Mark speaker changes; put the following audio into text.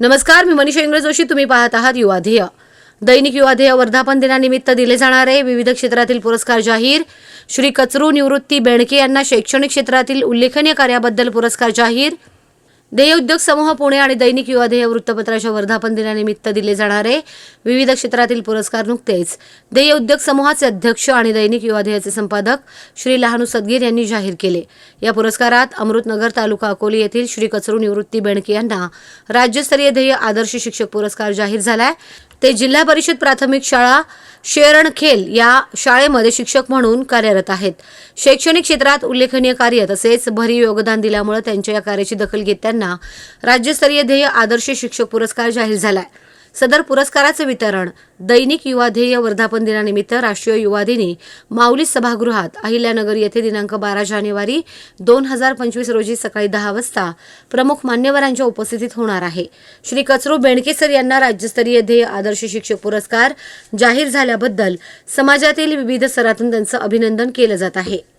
Speaker 1: नमस्कार मी मनीषा इंग्रज जोशी. तुम्ही पाहत आहात युवाध्येय दैनिक युवाध्येय वर्धापन दिनानिमित्त दिले जाणारे विविध क्षेत्रातील पुरस्कार जाहीर. श्री कचरू निवृत्ती बेणके यांना शैक्षणिक क्षेत्रातील उल्लेखनीय कार्याबद्दल पुरस्कार जाहीर. देय उद्योग समूह पुणे आणि दैनिक युवा ध्येय वृत्तपत्राच्या वर्धापन दिनानिमित्त दिले जाणारे विविध क्षेत्रातील पुरस्कार नुकतेच. देय उद्योग समूहाचे अध्यक्ष आणि दैनिक युवा ध्येयाचे संपादक श्री लहानू सदगीर यांनी जाहीर केले. या पुरस्कारात अमृतनगर तालुका अकोली येथील श्री कचरू निवृत्ती बेणके यांना राज्यस्तरीय ध्येय आदर्श शिक्षक पुरस्कार जाहीर झालाय. ते जिल्हा परिषद प्राथमिक शाळा शेरणखेल या शाळेमध्ये शिक्षक म्हणून कार्यरत आहेत. शैक्षणिक क्षेत्रात उल्लेखनीय कार्य तसेच भरीव योगदान दिल्यामुळे त्यांच्या या कार्याची दखल घेत त्यांना राज्यस्तरीय ध्येय आदर्श शिक्षक पुरस्कार जाहीर झालाय. सदर पुरस्काराचे वितरण. दैनिक युवा ध्येय वर्धापन दिनानिमित्त राष्ट्रीय युवा दिनी माऊली सभागृहात अहिल्यानगर येथे दिनांक बारा जानेवारी दोन हजार पंचवीस रोजी सकाळी दहा वाजता प्रमुख मान्यवरांच्या उपस्थितीत होणार आहे. श्री कचरू बेणकेसर यांना राज्यस्तरीय ध्येय आदर्श शिक्षक पुरस्कार जाहीर झाल्याबद्दल समाजातील विविध स्तरातून त्यांचं अभिनंदन केलं जात आहे.